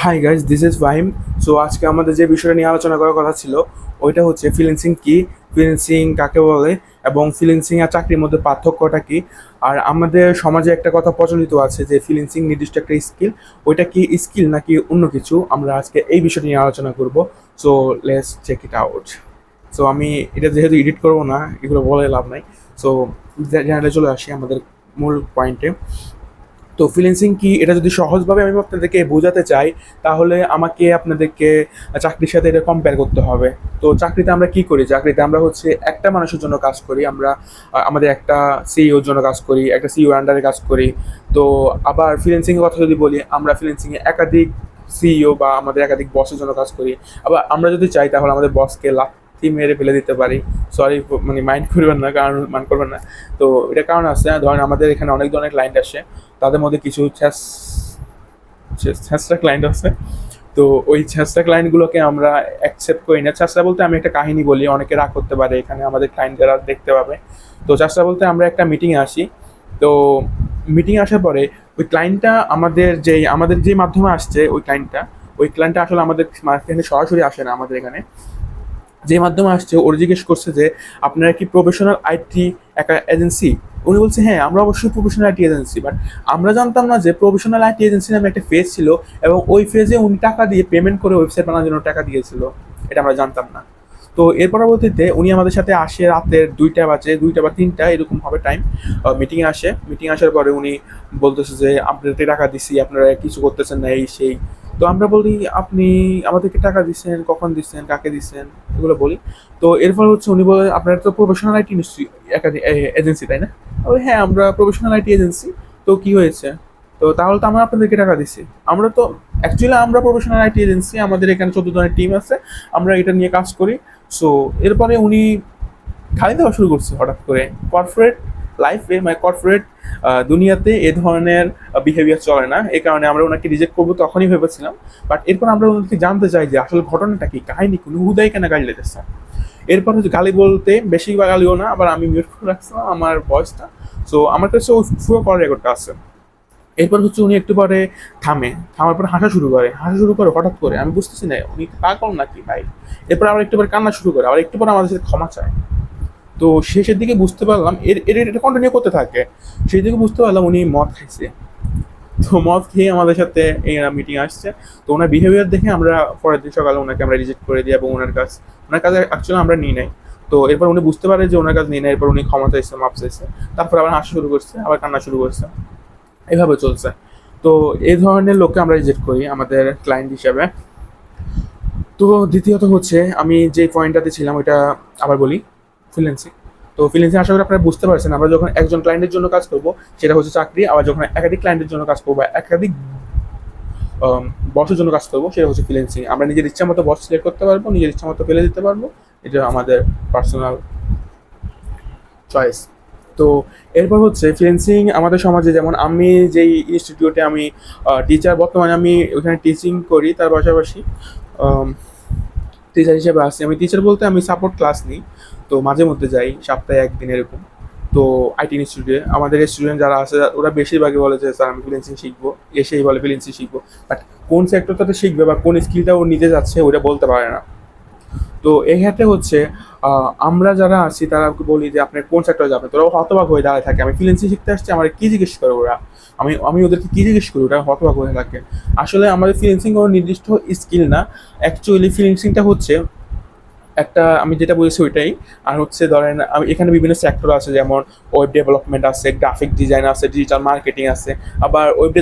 Hi guys this is Fahim so আজকে আমাদের যে বিষয়টা নিয়ে আলোচনা করার কথা ছিল, ওইটা হচ্ছে ফিলেন্সিং কি? ফিলেন্সিং কাকে বলে? এবং ফিলেন্সিং আর চাকরির মধ্যে পার্থক্যটা কি? আর আমাদের সমাজে একটা কথা প্রচলিত আছে যে ফিলেন্সিং নির্দিষ্ট একটা স্কিল ওইটা কি স্কিল নাকি অন্য কিছু? আমরা আজকে এই বিষয়টা নিয়ে আলোচনা করব। So let's check it out so আমি এটা যেহেতু এডিট করব না, এগুলো বলে লাভ নাই। সো জেনারেলে চলে আসি আমাদের মূল পয়েন্টে তো ফ্রিল্যান্সিং কি এটা যদি সহজভাবে আমি আপনাদেরকে বোঝাতে চাই, তাহলে আমাকে আপনাদেরকে চাকরির সাথে এটা কম্পেয়ার করতে হবে। তো চাকরিতে আমরা কি করি? চাকরিতে আমরা হচ্ছে একটা মানুষের জন্য কাজ করি, আমরা আমাদের একটা সিইওর জন্য কাজ করি, একটা সিইও আন্ডারে কাজ করি। তো আবার ফ্রিল্যান্সিংয়ের কথা যদি বলি, আমরা ফ্রিল্যান্সিংয়ে একাধিক সিইও বা আমাদের একাধিক বসের জন্য কাজ করি। আবার আমরা যদি চাই, তাহলে আমাদের বসকে লাথি মেরে ফেলে দিতে পারি। সরি মানে মাইন্ড করবেন না, কারণ মান করবেন না। তো এটা কারণ আছে, ধরেন আমাদের এখানে অনেক ধরনের ক্লায়েন্ট আসে, তাদের মধ্যে কিছু ছ্যাস ক্লায়েন্ট আছে। তো ওই ছ্যাঁচড়া ক্লায়েন্টগুলোকে আমরা অ্যাকসেপ্ট করি না। ছ্যাঁচড়া বলতে আমি একটা কাহিনী বলি, অনেকে রাগ করতে পারে, এখানে আমাদের ক্লায়েন্ট যারা দেখতে পাবে। তো ছ্যাঁচড়া বলতে আমরা একটা মিটিংয়ে আসি। তো মিটিংয়ে আসার পরে ওই ক্লায়েন্টটা আমাদের যেই, আমাদের যে মাধ্যমে আসছে ওই ক্লায়েন্টটা ওই ক্লায়েন্টটা আসলে আমাদের এখানে সরাসরি আসে না আমাদের এখানে। যে মাধ্যমে আসছে, ওর জিজ্ঞেস করছে যে, আপনারা কি প্রফেশনাল আইটি এজেন্সি উনি বলছে হ্যাঁ আমরা অবশ্যই প্রফেশনাল আইটি এজেন্সি বাট আমরা জানতাম না যে প্রফেশনাল আইটি এজেন্সি নামে একটা ফেজ ছিল এবং ওই ফেজে উনি টাকা দিয়ে পেমেন্ট করে ওয়েবসাইট বানানোর জন্য টাকা দিয়েছিল। এটা আমরা জানতাম না। তো এর পরবর্তীতে উনি আমাদের সাথে আসে রাতের দুইটা বাজে, দুইটা বা তিনটা, এরকম হবে টাইম মিটিংয়ে আসে। মিটিং আসার পরে উনি বলতেছে যে আপনাদেরকে টাকা দিছি, আপনারা কিছু করতেছেন না, এই, সেই। তো আমরা বলি, আপনি আমাদেরকে টাকা দিচ্ছেন কখন দিচ্ছেন কাকে দিচ্ছেন এগুলো বলি। তো এরপর হচ্ছে উনি বলে, আপনার তো প্রফেশনাল আইটি নিশ্চয়ই এজেন্সি তাই না? হ্যাঁ আমরা প্রফেশনাল আইটি এজেন্সি তো কি হয়েছে? তো তাহলে তো আমরা আপনাদেরকে টাকা দিচ্ছি আমরা তো অ্যাকচুয়ালি আমরা প্রফেশনাল আইটি এজেন্সি আমাদের এখানে চোদ্দ ধরনের টিম আছে, আমরা এটা নিয়ে কাজ করি। সো এরপরে উনি খালি দেওয়া শুরু করছে হঠাৎ করে। কর্পোরেট লাইফে মানে কর্পোরেট দুনিয়াতে এ ধরনের বিহেভিয়ার চলে না। এই কারণে আমরা ওনাকে রিজেক্ট করব তখনই ভেবেছিলাম। বাট এরপর আমরা ওনাকে জানতে চাই যে আসলে ঘটনাটা কি? কাহিনী কোন হুদাই কেন গাড়ি লেগেছে এরপর হচ্ছে গালি বলতে বেশি বা গালিও না, আবার আমি মিউট করে রাখছিলাম আমার ভয়েসটা সো আমার কাছে ওই পুরো কল রেকর্ডটা আছে। এরপর হচ্ছে উনি একটু পরে থামে। থামার পরে হাসা শুরু করে। হাসা শুরু করে হঠাৎ করে। আমি বুঝতেছি না, উনি পাগল নাকি ভাই? এরপর আবার একটু পরে কান্না শুরু করে। আবার একটু পরে আমাদের সাথে ক্ষমা চায়। তো শেষের দিকে বুঝতে পারলাম, এর এর, এটা কন্টিনিউ করতে থাকে। সেই দিকে বুঝতে পারলাম উনি মদ খাইছে। তো মদ খেয়ে আমাদের সাথে এই মিটিং আসছে। তো ওনার বিহেভিয়ার দেখে আমরা পরের দিন সকালে ওনাকে আমরা রিজেক্ট করে দিই এবং ওনার কাজ ওনার কাজে অ্যাকচুয়ালি আমরা নিই নাই। তো এরপর উনি বুঝতে পারে যে ওনার কাজ নিয়ে নেয় এরপর উনি ক্ষমা চাইছে মাপ চাইছে। তারপর আবার হাসা শুরু করছে, আবার কান্না শুরু করছে। এভাবে চলছে। তো এই ধরনের লোককে আমরা রিজেক্ট করি আমাদের ক্লায়েন্ট হিসাবে। তো দ্বিতীয়ত হচ্ছে, আমি যে পয়েন্টটাতে ছিলাম, ওইটা আবার বলি। ফ্রিল্যান্সিং তো ফ্রিল্যান্সিং আশা করি আপনারা বুঝতে পারছেন, আমরা যখন একজন ক্লায়েন্টের জন্য কাজ করব, সেটা হচ্ছে চাকরি, আবার যখন একাধিক ক্লায়েন্টের জন্য কাজ করব বা একাধিক বসের জন্য কাজ করব, সেটা হচ্ছে ফ্রিল্যান্সিং আমরা নিজের ইচ্ছা মতো বস সিলেক্ট করতে পারব, নিজের ইচ্ছা মতো ফেলে দিতে পারব, এটা আমাদের পার্সোনাল চয়েস তো এরপর হচ্ছে ফ্রিল্যান্সিং আমাদের সমাজে যেমন আমি যেই ইনস্টিটিউটে আমি টিচার বর্তমানে আমি ওখানে টিচিং করি, তার পাশাপাশি টিচার হিসেবে আসছি আমি টিচার বলতে আমি সাপোর্ট ক্লাস নিই, তো মাঝে মধ্যে যাই, সপ্তাহে একদিন এরকম। তো আইটি ইনস্টিটিউটে আমাদের স্টুডেন্ট যারা আছে, ওরা বেশিরভাগই বলে যে, স্যার, আমি ফ্রিলেন্সিং শিখব। এসেই বলে ফ্রিলেন্সিং শিখব। বাট কোন সেক্টরটাতে শিখবে বা কোন স্কিলটা ও নিতে যাচ্ছে ওটা বলতে পারে না। তো এই ক্ষেত্রে হচ্ছে আমরা যারা আছি, তারা বলি যে, আপনার কোন সেক্টরে যাবেন? তোরা হতবাক হয়ে দাঁড়ায় থাকে। আমি ফিলেন্সি শিখতে আসছি, আমার কী জিজ্ঞেস করে ওরা? আমি আমি ওদেরকে কী জিজ্ঞেস করি? ওরা হতবাক হয়ে থাকে। আসলে আমাদের ফিলেন্সিং কোনো নির্দিষ্ট স্কিল না। অ্যাকচুয়ালি ফিলেন্সিংটা হচ্ছে একটা, আমি যেটা বলেছি ওইটাই। আর হচ্ছে ধরেন, আমি এখানে বিভিন্ন সেক্টর আছে, যেমন ওয়েব ডেভেলপমেন্ট আছে গ্রাফিক ডিজাইন আছে ডিজিটাল মার্কেটিং আছে। আবার ওয়েব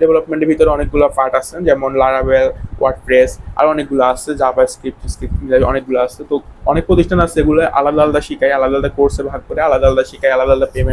ডেভেলপমেন্টের ভিতরে অনেকগুলো পার্ট আছে, যেমন লারাবেল ওয়ার্ডপ্রেস আর অনেকগুলো আছে জাভা স্ক্রিপ্ট স্ক্রিপ্ট অনেকগুলো আছে। তো অনেক প্রতিষ্ঠান আছে এগুলো আলাদা আলাদা শিখায়, আলাদা আলাদা কোর্সে ভাগ করে, আলাদা আলাদা শিখায়, আলাদা আলাদা পেমেন্ট